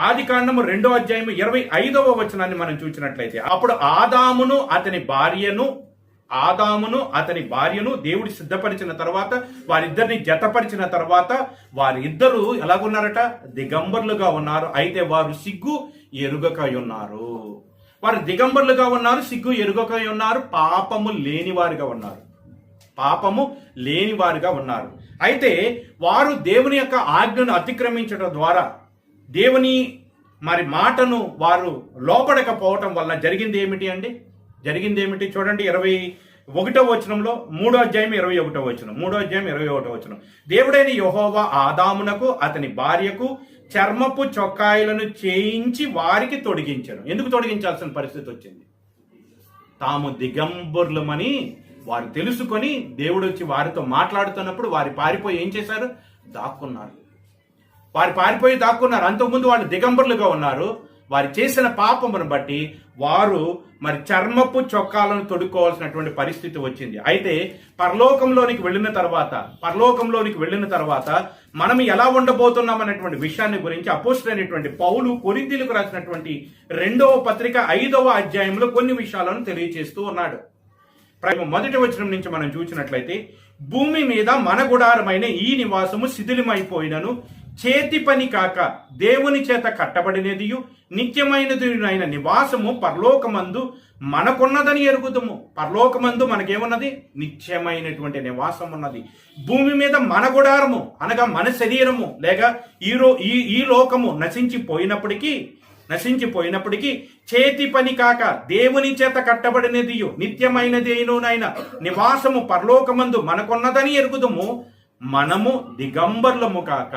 ఆది కాండము రెండో అధ్యాయం ఇరవై ఐదవ వచనాన్ని మనం చూసినట్లయితే అప్పుడు ఆదామును అతని భార్యను ఆదామును అతని భార్యను దేవుడి సిద్ధపరిచిన తర్వాత వారిద్దరిని జతపరిచిన తర్వాత వారిద్దరూ ఎలాగున్నారట? దిగంబర్లుగా ఉన్నారు. అయితే వారు సిగ్గు ఎరుగకై ఉన్నారు. వారు దిగంబర్లుగా ఉన్నారు సిగ్గు ఎరుగకై ఉన్నారు పాపము లేనివారుగా ఉన్నారు. పాపము లేనివారుగా ఉన్నారు. అయితే వారు దేవుని యొక్క ఆజ్ఞను అతిక్రమించడం ద్వారా దేవుని మరి మాటను వారు లోపడకపోవటం వల్ల జరిగింది ఏమిటి అండి? జరిగింది ఏమిటి చూడండి ఇరవై ఒకటో వచనంలో మూడో అధ్యాయం ఇరవై ఒకటో వచనం మూడో అధ్యాయం ఇరవై ఒకటో వచనం. దేవుడైన యహోవా ఆదామునకు అతని భార్యకు చర్మపు చొక్కాయలను చేయించి వారికి తొడిగించాను. ఎందుకు తొడిగించాల్సిన పరిస్థితి వచ్చింది? తాము దిగంబుర్లమని వారు తెలుసుకొని దేవుడు వచ్చి వారితో మాట్లాడుతున్నప్పుడు వారి పారిపోయి ఏం చేశారు? దాక్కున్నారు. వారు పారిపోయి దాక్కున్నారు. అంతకుముందు వాళ్ళు దిగంబరులుగా ఉన్నారు. వారు చేసిన పాపమును బట్టి వారు మరి చర్మపు చొక్కాలను తొడుక్కోవాల్సినటువంటి పరిస్థితి వచ్చింది. అయితే పరలోకంలోనికి వెళ్ళిన తర్వాత పరలోకంలోనికి వెళ్ళిన తర్వాత మనం ఎలా ఉండబోతున్నాం అనేటువంటి విషయాన్ని గురించి అపోజిట్ పౌలు కొరింతీలకు రాసినటువంటి రెండవ పత్రిక ఐదవ అధ్యాయంలో కొన్ని విషయాలను తెలియజేస్తూ ఉన్నాడు. మొదటి వచనం నుంచి మనం చూసినట్లయితే భూమి మీద మన గుడారమైన ఈ నివాసము శిథిలమైపోయినను. చేతి పని కాక దేవుని చేత కట్టబడినదియు నిత్యమైనదినైన నివాసము పరలోకమందు మనకున్నదని ఎరుగుదము. పరలోకమందు మనకేమున్నది? నిత్యమైనటువంటి నివాసం ఉన్నది భూమి మీద మన గుడారము అనగా మన శరీరము లేక ఈ రో ఈ ఈ లోకము నశించిపోయినప్పటికీ నశించిపోయినప్పటికీ చేతి పని కాక దేవుని చేత కట్టబడినది నిత్యమైనది అయినోనైన నివాసము పరలోకమందు మనకున్నదని ఎరుగుదుము. మనము దిగంబర్లము కాక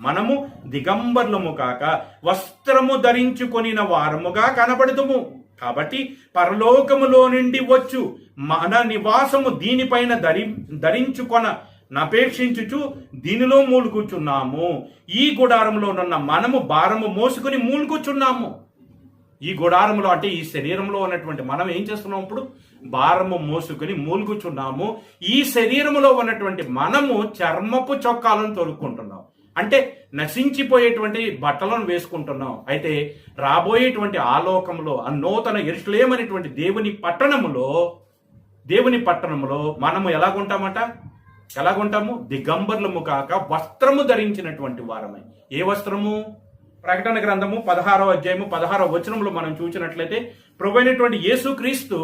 మనము దిగంబర్లము కాక వస్త్రము ధరించుకొనిన వారముగా కనబడుదుము. కాబట్టి పరలోకములో నుండి వచ్చు మన నివాసము దీనిపైన ధరి ధరించుకొన నపేక్షించుచు దీనిలో మూలుగుచున్నాము. ఈ గుడారంలోనున్న మనము భారము మోసుకుని మూలుగుచున్నాము. ఈ గుడారంలో అంటే ఈ శరీరంలో ఉన్నటువంటి మనం ఏం చేస్తున్నాం ఇప్పుడు? భారము మోసుకుని మూలుగుచున్నాము. ఈ శరీరములో ఉన్నటువంటి మనము చర్మపు చొక్కాలను తొలుక్కుంటున్నాం అంటే నశించిపోయేటువంటి బట్టలను వేసుకుంటున్నాం. అయితే రాబోయేటువంటి ఆలోకంలో ఆ నూతన ఎరుసలేమనేటువంటి దేవుని పట్టణములో దేవుని పట్టణములో మనము ఎలాగుంటామట? ఎలాగుంటాము? దిగంబర్లము కాక వస్త్రము ధరించినటువంటి వారమై. ఏ వస్త్రము? ప్రకటన గ్రంథము పదహారో అధ్యాయము పదహారో వచనంలో మనం చూసినట్లయితే ప్రభువైనటువంటి యేసుక్రీస్తు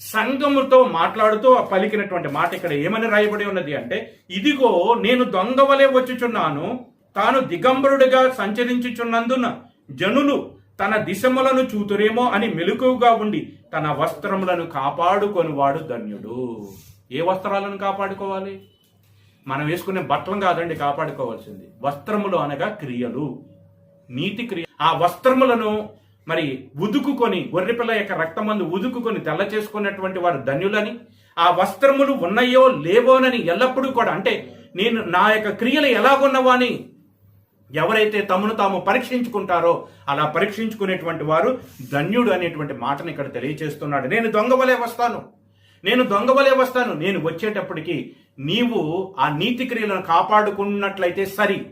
సంఘముతో మాట్లాడుతూ పలికినటువంటి మాట ఇక్కడ ఏమని రాయబడి ఉన్నది అంటే ఇదిగో నేను దొంగ వలె వచ్చుచున్నాను తాను దిగంబరుడిగా సంచరించుచున్నందున జనులు తన దిశములను చూతురేమో అని మెలకుగా ఉండి తన వస్త్రములను కాపాడుకొనివాడు ధన్యుడు. ఏ వస్త్రాలను కాపాడుకోవాలి? మనం వేసుకునే బట్టలం కాదండి కాపాడుకోవాల్సింది. వస్త్రములు అనగా క్రియలు. నీతి క్రియ. ఆ వస్త్రములను మరి ఉదుకుకొని గొర్రెపిల్ల యొక్క రక్తమందు ఉదుకుకొని తెల్ల చేసుకున్నటువంటి వారు ధన్యులని ఆ వస్త్రములు ఉన్నాయో లేవోనని ఎల్లప్పుడూ కూడా అంటే నేను నా యొక్క క్రియలు ఎలాగున్నవాని ఎవరైతే తమను తాము పరీక్షించుకుంటారో అలా పరీక్షించుకునేటువంటి వారు ధన్యుడు అనేటువంటి మాటను ఇక్కడ తెలియచేస్తున్నాడు. నేను దొంగవలే వస్తాను. నేను దొంగవలే వస్తాను. నేను వచ్చేటప్పటికి నీవు ఆ నీతి క్రియలను కాపాడుకున్నట్లయితే సరి.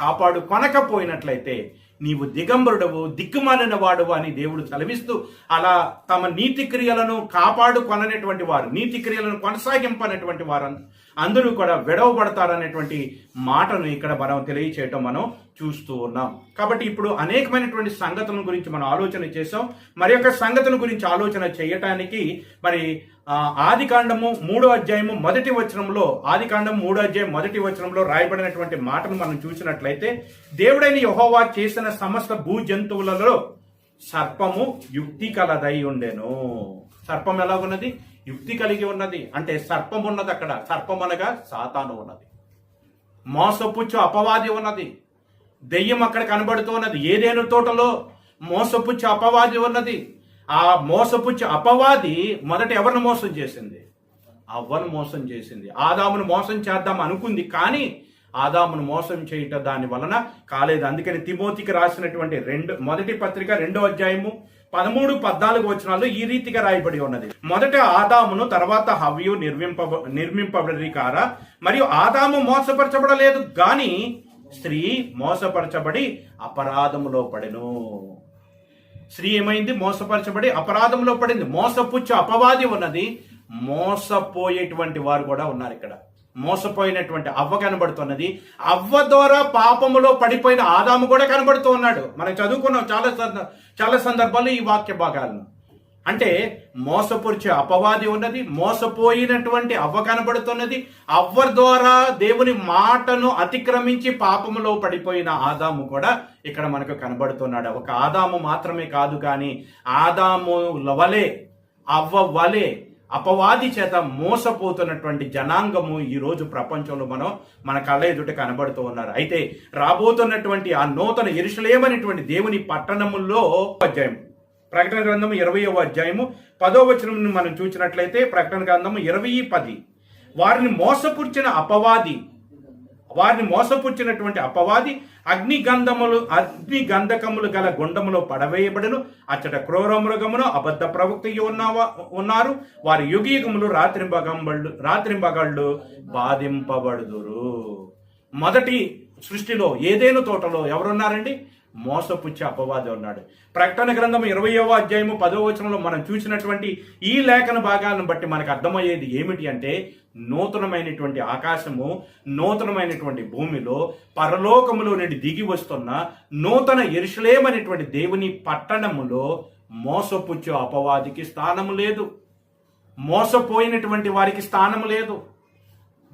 కాపాడు కొనకపోయినట్లయితే నీవు దిగంబరుడవు దిక్కుమాలిన వాడు అని దేవుడు చలవిస్తూ అలా తమ నీతి క్రియలను కాపాడుకొననేటువంటి వారు నీతి క్రియలను కొనసాగింపనటువంటి వారు అందరూ కూడా విడవబడతారనేటువంటి మాటను ఇక్కడ మనం తెలియచేయటం మనం చూస్తూ ఉన్నాం. కాబట్టి ఇప్పుడు అనేకమైనటువంటి సంగతుల గురించి మనం ఆలోచన చేసాం మరి యొక్క సంగతుల గురించి ఆలోచన చేయటానికి మరి ఆది కాండము మూడో అధ్యాయము మొదటి వచనంలో ఆది కాండము మూడో అధ్యాయం మొదటి వచనంలో రాయబడినటువంటి మాటను మనం చూసినట్లయితే దేవుడైన యహోవా చేసిన సమస్త భూ జంతువులలో సర్పము యుక్తి కలదై ఉండెను. సర్పం ఎలాగున్నది? యుక్తి కలిగి ఉన్నది. అంటే సర్పం ఉన్నది అక్కడ. సర్పం అనగా సాతాను ఉన్నది. మోసపుచ్చు అపవాది ఉన్నది. దెయ్యం అక్కడ కనబడుతూ ఉన్నది. ఏదేను తోటలో మోసపుచ్చు అపవాది ఉన్నది. ఆ మోసపుచ్చి అపవాది మొదట ఎవరిని మోసం చేసింది? అవ్వను మోసం చేసింది. ఆదామును మోసం చేద్దాం అనుకుంది కానీ ఆదామును మోసం చేయటం దాని వలన కాలేదు. అందుకని తిమోతికి రాసినటువంటి రెండు మొదటి పత్రిక రెండో అధ్యాయము పదమూడు పద్నాలుగు వచనాల్లో ఈ రీతిగా రాయబడి ఉన్నది. మొదట ఆదామును తర్వాత హవ్యు నిర్మింప నిర్మింపబడి కారా మరియు ఆదాము మోసపరచబడలేదు గాని స్త్రీ మోసపరచబడి అపరాధములో పడెను. స్త్రీ ఏమైంది? మోసపరచబడి అపరాధంలో పడింది. మోసపుచ్చు అపవాది ఉన్నది. మోసపోయేటువంటి వారు కూడా ఉన్నారు ఇక్కడ. మోసపోయినటువంటి అవ్వ కనబడుతున్నది. అవ్వ ద్వారా పాపములో పడిపోయిన ఆదాము కూడా కనబడుతూ ఉన్నాడు. మనం చదువుకున్నాం చాలా చాలా సందర్భాల్లో ఈ వాక్య భాగాలను. అంటే మోసపరిచే అపవాది ఉన్నది మోసపోయినటువంటి అవ్వ కనబడుతున్నది అవ్వ ద్వారా దేవుని మాటను అతిక్రమించి పాపములో పడిపోయిన ఆదాము కూడా ఇక్కడ మనకు కనబడుతున్నాడు. ఒక ఆదాము మాత్రమే కాదు కానీ ఆదాము వలే అవ్వ వలే అపవాది చేత మోసపోతున్నటువంటి జనాంగము ఈరోజు ప్రపంచంలో మనం మన కళ్ళ ఎదుట కనబడుతూ ఉన్నారు. అయితే రాబోతున్నటువంటి ఆ నూతన ఇరుషులేమనేటువంటి దేవుని పట్టణముల్లో అధ్యాయం ప్రకటన గ్రంథము ఇరవయవ అధ్యాయము పదో వచనం మనం చూసినట్లయితే ప్రకటన గ్రంథము ఇరవై పది. వారిని మోసపుర్చిన అపవాది వారిని మోసపుచ్చినటువంటి అపవాది అగ్ని గంధములు అగ్ని గంధకములు గల గుండములో పడవేయబడను. అచ్చట క్రూర మృగమును అబద్ధ ప్రవక్త ఉన్నావా ఉన్నారు. వారి యుగయుగములు రాత్రింబగంబళ్ళు రాత్రింబగళ్ళు బాధింపబడుదురు. మొదటి సృష్టిలో ఏదేను తోటలో ఎవరున్నారండి? మోసపుచ్చే అపవాది ఉన్నాడు. ప్రకటన గ్రంథం ఇరవయవ అధ్యాయము పదో వచనంలో మనం చూసినటువంటి ఈ లేఖన భాగాలను బట్టి మనకు అర్థమయ్యేది ఏమిటి అంటే నూతనమైనటువంటి ఆకాశము నూతనమైనటువంటి భూమిలో పరలోకములో నుండి దిగి వస్తున్న నూతన ఎరుషలేమనేటువంటి దేవుని పట్టణములో మోసపుచ్చే అపవాదికి స్థానము లేదు. మోసపోయినటువంటి వారికి స్థానం లేదు.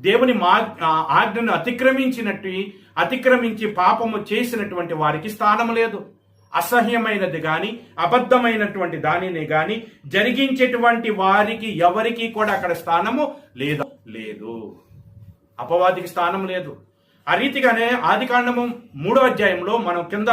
దేవుని మా ఆజ్ఞను అతిక్రమించినట్టు అతిక్రమించి పాపము చేసినటువంటి వారికి స్థానం లేదు. అసహ్యమైనది గాని అబద్ధమైనటువంటి దానిని గాని జరిగించేటువంటి వారికి ఎవరికి కూడా అక్కడ స్థానము లేదు లేదు. అపవాదికి స్థానం లేదు. ఆ రీతిగానే ఆది కాండము మూడో అధ్యాయంలో మనం కింద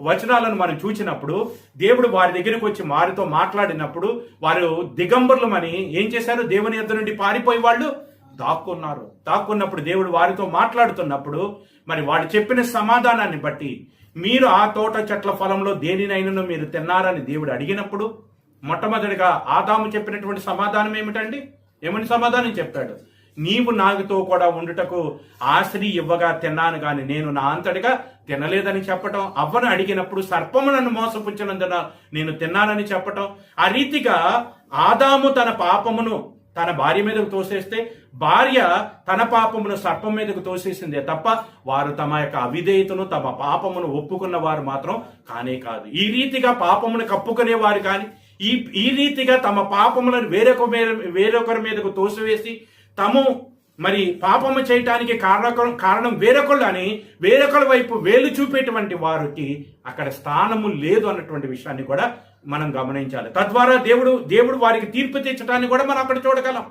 వచనాలను మనం చూసినప్పుడు దేవుడు వారి దగ్గరికి వచ్చి వారితో మాట్లాడినప్పుడు వారు దిగంబరులమని ఏం చేశారు? దేవుని యొద్ద నుండి పారిపోయి వాళ్ళు దాక్కున్నారు. దాక్కున్నప్పుడు దేవుడు వారితో మాట్లాడుతున్నప్పుడు మరి వాడు చెప్పిన సమాధానాన్ని బట్టి మీరు ఆ తోట చెట్ల ఫలంలో దేనినైనా మీరు తిన్నారని దేవుడు అడిగినప్పుడు మొట్టమొదటిగా ఆదాము చెప్పినటువంటి సమాధానం ఏమిటండి? ఏమని సమాధానం చెప్పాడు నీవు నాగుతో కూడా ఉండుటకు ఆశ్రీ ఇవ్వగా తిన్నాను గాని నేను నా అంతటిగా తినలేదని చెప్పటం అవ్వను అడిగినప్పుడు సర్పము నన్ను మోసపుచ్చినందున నేను తిన్నానని చెప్పటం ఆ రీతిగా ఆదాము తన పాపమును తన భార్య మీదకు తోసేస్తే భార్య తన పాపమును సర్పం మీదకు తోసేసిందే తప్ప వారు తమ యొక్క అవిధేయతను తమ పాపమును ఒప్పుకున్న వారు మాత్రం కానే కాదు. ఈ రీతిగా పాపమును కప్పుకునేవారు కానీ ఈ ఈ రీతిగా తమ పాపములను వేరొక మీద వేరొకరి మీదకు తోసివేసి తము మరి పాపము చేయటానికి కారణ కారణం వేరొకళ్ళు అని వేరొకళ్ళ వైపు వేలు చూపేటువంటి వారికి అక్కడ స్థానము లేదు అన్నటువంటి విషయాన్ని కూడా మనం గమనించాలి. తద్వారా దేవుడు దేవుడు వారికి తీర్పు తెచ్చటాన్ని కూడా మనం అక్కడ చూడగలం.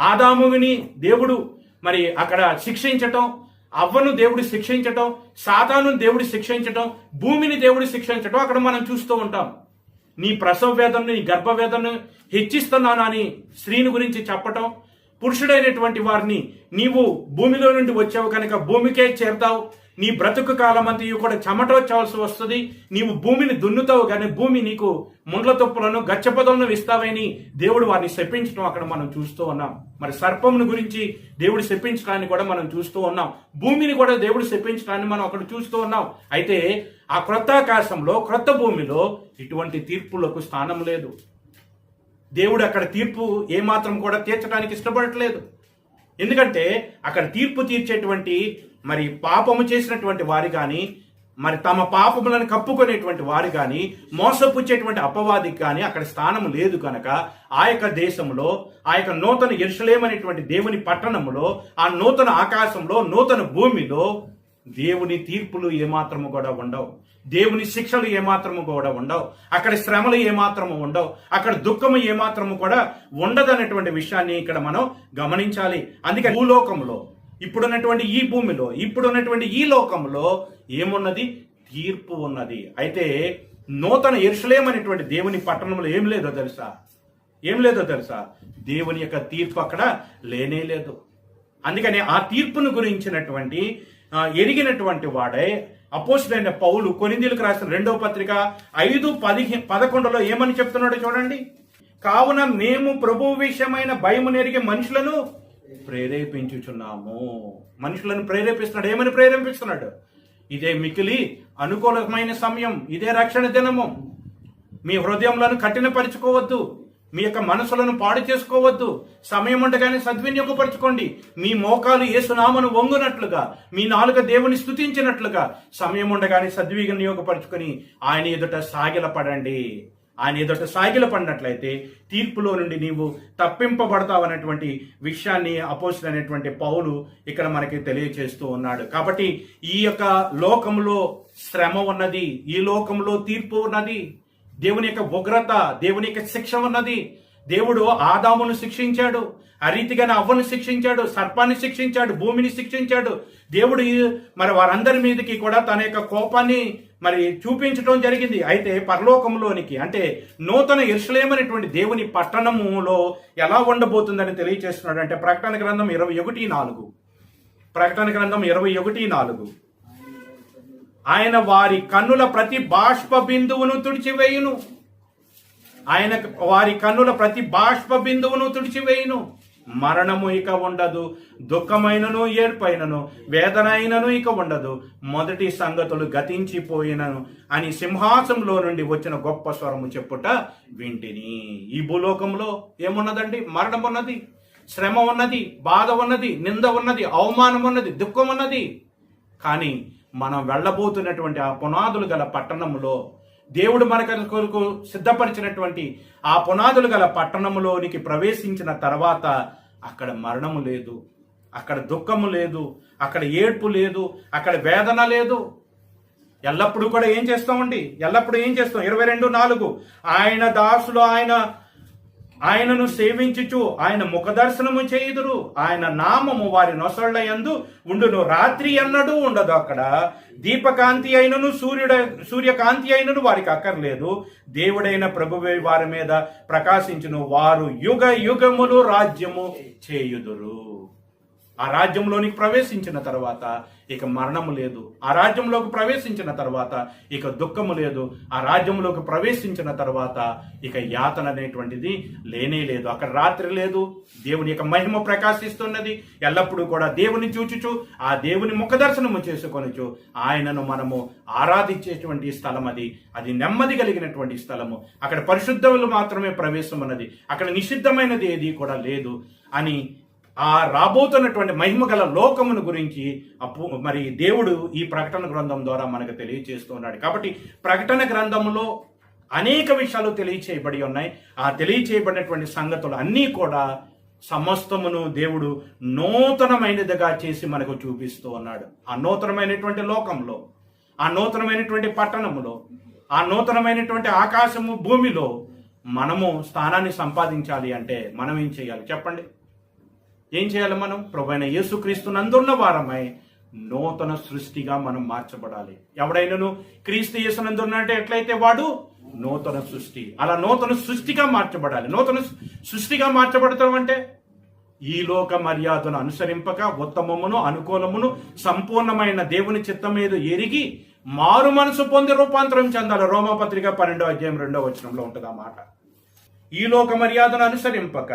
ఆదాముని దేవుడు మరి అక్కడ శిక్షించటం అవ్వను దేవుడు శిక్షించటం సాతాను దేవుడు శిక్షించటం భూమిని దేవుడు శిక్షించటం అక్కడ మనం చూస్తూ ఉంటాం. నీ ప్రసవ వేదనను నీ గర్భవేదను హెచ్చిస్తున్నాను అని స్త్రీని గురించి చెప్పటం పురుషుడైనటువంటి వారిని నీవు భూమిలో నుండి వచ్చావు కనుక భూమికే చేరతావు నీ బ్రతుకు కాలం అంతయు కూడా చెమటొచ్చాల్సి వస్తుంది. నీవు భూమిని దున్నుతావు కానీ భూమి నీకు ముండ్ల తుప్పులను గచ్చపదలను ఇస్తావని దేవుడు వారిని శపించడం అక్కడ మనం చూస్తూ ఉన్నాం. మరి సర్పమును గురించి దేవుడు శపించడాన్ని కూడా మనం చూస్తూ ఉన్నాం. భూమిని కూడా దేవుడు శపించడాన్ని మనం అక్కడ చూస్తూ ఉన్నాం. అయితే ఆ క్రొత్త ఆకాశంలో క్రొత్త భూమిలో ఇటువంటి తీర్పులకు స్థానం లేదు. దేవుడు అక్కడ తీర్పు ఏమాత్రం కూడా తీర్చడానికి ఇష్టపడట్లేదు. ఎందుకంటే అక్కడ తీర్పు తీర్చేటువంటి మరి పాపము చేసినటువంటి వారి కానీ మరి తమ పాపములను కప్పుకునేటువంటి వారు కానీ మోసపుచ్చేటువంటి అపవాదికి కానీ అక్కడ స్థానం లేదు కనుక ఆ యొక్క దేశంలో ఆ యొక్క నూతన ఎరుసలేమనేటువంటి దేవుని పట్టణములో ఆ నూతన ఆకాశంలో నూతన భూమిలో దేవుని తీర్పులు ఏమాత్రము కూడా ఉండవు. దేవుని శిక్షలు ఏమాత్రము కూడా ఉండవు. అక్కడ శ్రమలు ఏమాత్రము ఉండవు. అక్కడ దుఃఖము ఏమాత్రము కూడా ఉండదనేటువంటి విషయాన్ని ఇక్కడ మనం గమనించాలి. అందుకే భూలోకంలో ఇప్పుడున్నటువంటి ఈ భూమిలో ఇప్పుడున్నటువంటి ఈ లోకంలో ఏమున్నది? తీర్పు ఉన్నది. అయితే నూతన ఎరుసలేం దేవుని పట్టణంలో ఏం లేదో తెలుసా? ఏం లేదో తెలుసా? దేవుని యొక్క తీర్పు అక్కడ లేనే లేదు. అందుకని ఆ తీర్పును గురించినటువంటి ఎరిగినటువంటి వాడే అపోసుడైన పౌలు కొనిందీలకు రాసిన రెండవ పత్రిక ఐదు పదిహే పదకొండులో ఏమని చెప్తున్నాడో చూడండి. కావున మేము ప్రభు విషయమైన భయము నెరిగే మనుషులను ప్రేరేపించుచున్నాము. మనుషులను ప్రేరేపిస్తున్నాడు. ఏమని ప్రేరేపిస్తున్నాడు? ఇదే మికిలి అనుకూలమైన సమయం. ఇదే రక్షణ దినము. మీ హృదయంలో కఠినపరుచుకోవద్దు. మీ యొక్క మనసులను పాడు చేసుకోవద్దు. సమయం ఉండగానే సద్వినియోగపరచుకోండి. మీ మోకాలు ఏసునామను వంగునట్లుగా మీ నాలుక దేవుని స్థుతించినట్లుగా సమయం ఉండగానే సద్వినియోగపరచుకొని ఆయన ఎదుట సాగిలపడండి. ఆయన ఎదుట సాగిల పడినట్లయితే తీర్పులో నుండి నీవు తప్పింపబడతావనేటువంటి విషయాన్ని అపోసినటువంటి పౌలు ఇక్కడ మనకి తెలియచేస్తూ ఉన్నాడు. కాబట్టి ఈ యొక్క లోకంలో శ్రమ ఉన్నది ఈ లోకంలో తీర్పు ఉన్నది దేవుని యొక్క ఉగ్రత దేవుని యొక్క శిక్ష ఉన్నది. దేవుడు ఆదామును శిక్షించాడు ఆ రీతిగానే అవ్వను శిక్షించాడు సర్పాన్ని శిక్షించాడు భూమిని శిక్షించాడు. దేవుడు మరి వారందరి మీదకి కూడా తన యొక్క కోపాన్ని మరి చూపించడం జరిగింది. అయితే పరలోకంలోనికి అంటే నూతన ఇర్షలేమనేటువంటి దేవుని పట్టణములో ఎలా ఉండబోతుందని తెలియచేస్తున్నాడు అంటే ప్రకటన గ్రంథం ఇరవై ఒకటి నాలుగు. ప్రకటన గ్రంథం ఇరవై ఒకటి నాలుగు. ఆయన వారి కన్నుల ప్రతి బాష్ప బిందువును తుడిచివేయును. ఆయన వారి కన్నుల ప్రతి బాష్ప బిందువును తుడిచివేయును. మరణము ఇక ఉండదు దుఃఖమైనను ఏర్పైనను వేదన అయినను ఇక ఉండదు మొదటి సంగతులు గతించిపోయినను అని సింహాసంలో నుండి వచ్చిన గొప్ప స్వరము చెప్పుట వింటిని. ఈ భూలోకంలో ఏమున్నదండి? మరణం ఉన్నది శ్రమ ఉన్నది బాధ ఉన్నది నింద ఉన్నది అవమానం ఉన్నది దుఃఖం ఉన్నది కానీ మనం వెళ్ళబోతున్నటువంటి ఆ పునాదులు గల పట్టణంలో దేవుడు మన కొరకు సిద్ధపరిచినటువంటి ఆ పునాదులు గల పట్టణములోనికి ప్రవేశించిన తర్వాత అక్కడ మరణము లేదు అక్కడ దుఃఖము లేదు అక్కడ ఏడ్పు లేదు అక్కడ వేదన లేదు. ఎల్లప్పుడూ కూడా ఏం చేస్తామండి? ఎల్లప్పుడూ ఏం చేస్తాం? ఇరవై రెండు నాలుగు. ఆయన దాసులు ఆయన ఆయనను సేవించుచు ఆయన ముఖదర్శనము చేయుదురు. ఆయన నామము వారి నొసళ్ళ ఎందు ఉండును. రాత్రి ఎన్నడూ ఉండదు అక్కడ. దీపకాంతి అయినను సూర్యుడ సూర్యకాంతి అయినను వారికి అక్కర్లేదు. దేవుడైన ప్రభువే వారి మీద ప్రకాశించును. వారు యుగ యుగములు రాజ్యము చేయుదురు. ఆ రాజ్యంలోనికి ప్రవేశించిన తర్వాత ఇక మరణము లేదు. ఆ రాజ్యంలోకి ప్రవేశించిన తర్వాత ఇక దుఃఖము లేదు. ఆ రాజ్యంలోకి ప్రవేశించిన తర్వాత ఇక యాతన అనేటువంటిది లేనే లేదు. అక్కడ రాత్రి లేదు. దేవుని యొక్క మహిమ ప్రకాశిస్తున్నది. ఎల్లప్పుడూ కూడా దేవుని చూచుచు ఆ దేవుని ముఖదర్శనము చేసుకొనుచు ఆయనను మనము ఆరాధించేటువంటి స్థలం అది. అది నెమ్మది కలిగినటువంటి స్థలము. అక్కడ పరిశుద్ధములు మాత్రమే ప్రవేశం ఉన్నది అక్కడ నిషిద్ధమైనది ఏది కూడా లేదు అని ఆ రాబోతున్నటువంటి మహిమ గల లోకమును గురించి అప్పు మరి దేవుడు ఈ ప్రకటన గ్రంథం ద్వారా మనకు తెలియజేస్తూ ఉన్నాడు. కాబట్టి ప్రకటన గ్రంథంలో అనేక విషయాలు తెలియచేయబడి ఉన్నాయి. ఆ తెలియచేయబడినటువంటి సంగతులు అన్నీ కూడా సమస్తమును దేవుడు నూతనమైనదిగా చేసి మనకు చూపిస్తూ ఉన్నాడు. ఆ నూతనమైనటువంటి లోకంలో ఆ నూతనమైనటువంటి పట్టణములో ఆ నూతనమైనటువంటి ఆకాశము భూమిలో మనము స్థానాన్ని సంపాదించాలి అంటే మనం ఏం చేయాలి? చెప్పండి. ఏం చేయాలి మనం? ప్రభైన యేసుక్రీస్తు నందున్న వారమై నూతన సృష్టిగా మనం మార్చబడాలి. ఎవడైనాను? క్రీస్తు యేసునందున్నట్టు ఎట్లయితే వాడు? నూతన సృష్టి. అలా నూతన సృష్టిగా మార్చబడాలి. నూతన సృష్టిగా మార్చబడతాం అంటే ఈ లోక మర్యాదను అనుసరింపక ఉత్తమమును అనుకూలమును సంపూర్ణమైన దేవుని చిత్తం మీద ఎరిగి మారు మనసు పొంది రూపాంతరం చెందాలి. రోమపత్రిక పన్నెండో అధ్యాయం రెండో వచనంలో ఉంటుంది ఆ మాట. ఈ లోక మర్యాదను అనుసరింపక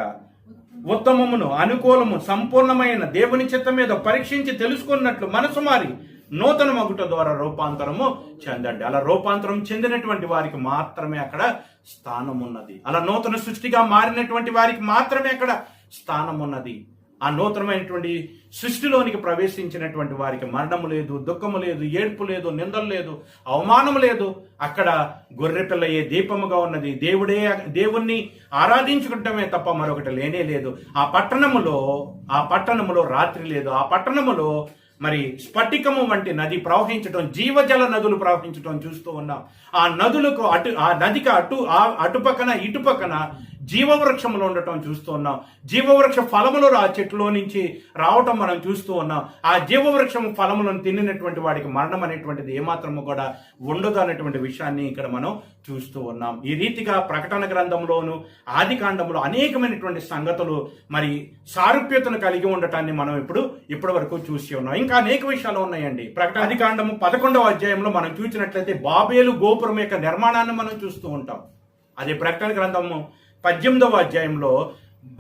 ఉత్తమమును అనుకూలము సంపూర్ణమైన దేవుని చిత్తం మీద పరీక్షించి తెలుసుకున్నట్లు మనసు మారి నూతన మగుట ద్వారా రూపాంతరము చెందండి. అలా రూపాంతరం చెందినటువంటి వారికి మాత్రమే అక్కడ స్థానం ఉన్నది అలా నూతన సృష్టిగా మారినటువంటి వారికి మాత్రమే అక్కడ స్థానం ఉన్నది ఆ నూతనమైనటువంటి సృష్టిలోనికి ప్రవేశించినటువంటి వారికి మరణము లేదు దుఃఖము లేదు ఏడ్పు లేదు నిందలు లేదు అవమానం లేదు. అక్కడ గొర్రెపిల్ల ఏ దీపముగా ఉన్నది. దేవుడే దేవుణ్ణి ఆరాధించుకుంటమే తప్ప మరొకటి లేనే లేదు. ఆ పట్టణములో ఆ పట్టణములో రాత్రి లేదు. ఆ పట్టణములో మరి స్ఫటికము వంటి నది ప్రవహించడం జీవజల నదులు ప్రవహించడం చూస్తూ ఉన్నాం. ఆ నదులకు అటు ఆ నదికి అటు ఆ అటుపక్కన ఇటుపక్కన జీవవృక్షములు ఉండటం చూస్తూ ఉన్నాం. జీవవృక్ష ఫలములు ఆ చెట్టులో నుంచి రావటం మనం చూస్తూ ఉన్నాం. ఆ జీవవృక్షం ఫలములను తిన్నటువంటి వాడికి మరణం అనేటువంటిది ఏమాత్రము కూడా ఉండదు అనేటువంటి విషయాన్ని ఇక్కడ మనం చూస్తూ ఉన్నాం. ఈ రీతిగా ప్రకటన గ్రంథంలోను ఆది కాండంలో అనేకమైనటువంటి సంగతులు మరి సారూప్యతను కలిగి ఉండటాన్ని మనం ఇప్పుడు ఇప్పటి వరకు చూసి ఉన్నాం. ఇంకా అనేక విషయాలు ఉన్నాయండి. ప్రకటన ఆది కాండము పదకొండవ అధ్యాయంలో మనం చూసినట్లయితే బాబేలు గోపురం యొక్క నిర్మాణాన్ని మనం చూస్తూ ఉంటాం. అది ప్రకటన గ్రంథము పద్దెనిమిదవ అధ్యాయంలో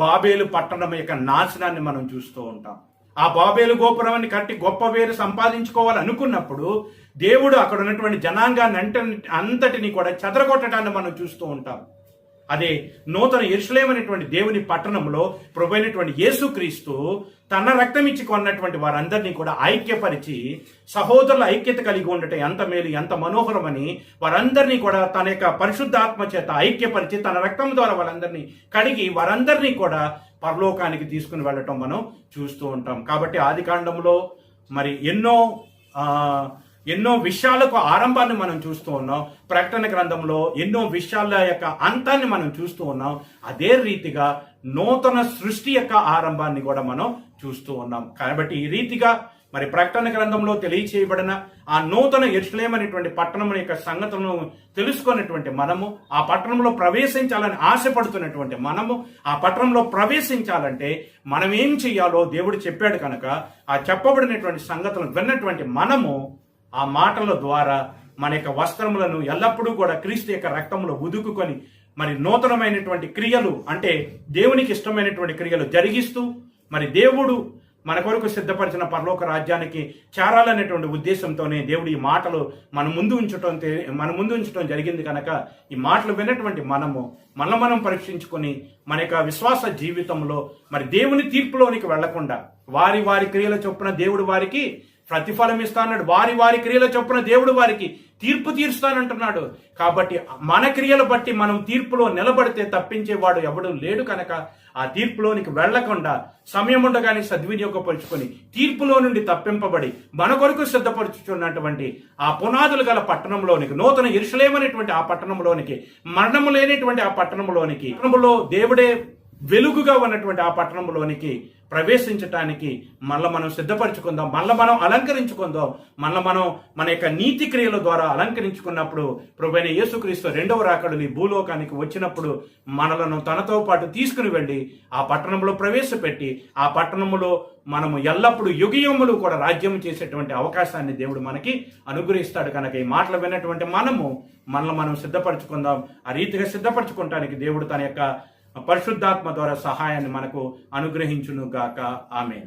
బాబేలు పట్టణం యొక్క నాశనాన్ని మనం చూస్తూ ఉంటాం. ఆ బాబేలు గోపురాన్ని కట్టి గొప్ప వేరు సంపాదించుకోవాలనుకున్నప్పుడు దేవుడు అక్కడ ఉన్నటువంటి జనాంగాన్ని అంట అంతటిని కూడా చెదరగొట్టడాన్ని మనం చూస్తూ ఉంటాం. అదే నూతన ఎరుసలేం అనేటువంటి దేవుని పట్టణంలో ప్రభైనటువంటి యేసుక్రీస్తు తన రక్తం ఇచ్చి కొన్నటువంటి వారందరినీ కూడా ఐక్యపరిచి సహోదరుల ఐక్యత కలిగి ఉండటం ఎంత మేలు ఎంత మనోహరమని వారందరినీ కూడా తన యొక్క పరిశుద్ధాత్మ చేత ఐక్యపరిచి తన రక్తం ద్వారా వాళ్ళందరినీ కడిగి వారందరినీ కూడా పరలోకానికి తీసుకుని వెళ్ళటం మనం చూస్తూ ఉంటాం. కాబట్టి ఆది కాండంలో మరి ఎన్నో ఎన్నో విషయాలకు ఆరంభాన్ని మనం చూస్తూ ఉన్నాం. ప్రకటన గ్రంథంలో ఎన్నో విషయాల యొక్క అంతాన్ని మనం చూస్తూ ఉన్నాం. అదే రీతిగా నూతన సృష్టి యొక్క ఆరంభాన్ని కూడా మనం చూస్తూ ఉన్నాం. కాబట్టి ఈ రీతిగా మరి ప్రకటన గ్రంథంలో తెలియచేయబడిన ఆ నూతన ఎరుసలేం పట్టణం యొక్క సంగతులను తెలుసుకున్నటువంటి మనము ఆ పట్టణంలో ప్రవేశించాలని ఆశపడుతున్నటువంటి మనము ఆ పట్టణంలో ప్రవేశించాలంటే మనం ఏం చేయాలో దేవుడు చెప్పాడు కనుక ఆ చెప్పబడినటువంటి సంగతులను విన్నటువంటి మనము ఆ మాటల ద్వారా మన యొక్క వస్త్రములను ఎల్లప్పుడూ కూడా క్రీస్తు యొక్క రక్తంలో ఉదుకుకొని మరి నూతనమైనటువంటి క్రియలు అంటే దేవునికి ఇష్టమైనటువంటి క్రియలు జరిగిస్తూ మరి దేవుడు మన కొరకు సిద్ధపరిచిన పరలోక రాజ్యానికి చేరాలనేటువంటి ఉద్దేశంతోనే దేవుడు ఈ మాటలు మన ముందు ఉంచడం మన ముందు ఉంచడం జరిగింది కనుక ఈ మాటలు వినటువంటి మనము మనం మనం పరీక్షించుకొని మన యొక్క విశ్వాస జీవితంలో మరి దేవుని తీర్పులోనికి వెళ్ళకుండా వారి వారి క్రియల చొప్పున దేవుడు వారికి ప్రతిఫలం ఇస్తానన్నాడు. వారి వారి క్రియల చొప్పున దేవుడు వారికి తీర్పు తీరుస్తానంటున్నాడు. కాబట్టి మన క్రియలు బట్టి మనం తీర్పులో నిలబడితే తప్పించేవాడు ఎవడు లేడు కనుక ఆ తీర్పులోనికి వెళ్ళకుండా సమయం ఉండగానే సద్వినియోగపరుచుకొని తీర్పులో నుండి తప్పింపబడి మన కొరకు సిద్ధపరుచుచున్నటువంటి ఆ పునాదులు గల పట్టణంలోనికి నూతన ఇరుషులేమనేటువంటి ఆ పట్టణంలోనికి మరణము లేనటువంటి ఆ పట్టణంలోనికి పట్టణంలో దేవుడే వెలుగుగా ఉన్నటువంటి ఆ పట్టణంలోనికి ప్రవేశించటానికి మళ్ళీ మనం సిద్ధపరచుకుందాం మళ్ళీ మనం అలంకరించుకుందాం మళ్ళీ మనం మన యొక్క నీతి క్రియల ద్వారా అలంకరించుకున్నప్పుడు ప్రభైన యేసుక్రీస్తు రెండవ రాకడు ఈ భూలోకానికి వచ్చినప్పుడు మనలను తనతో పాటు తీసుకుని వెళ్ళి ఆ పట్టణంలో ప్రవేశపెట్టి ఆ పట్టణంలో మనము ఎల్లప్పుడూ యుగయములు కూడా రాజ్యం చేసేటువంటి అవకాశాన్ని దేవుడు మనకి అనుగ్రహిస్తాడు కనుక ఈ మాటలు విన్నటువంటి మనము మనల్ని మనం సిద్ధపరచుకుందాం. ఆ రీతిగా సిద్ధపరచుకోవటానికి దేవుడు తన యొక్క పరిశుద్ధాత్మ ద్వారా సహాయాన్ని మనకు అనుగ్రహించును గాక ఆమె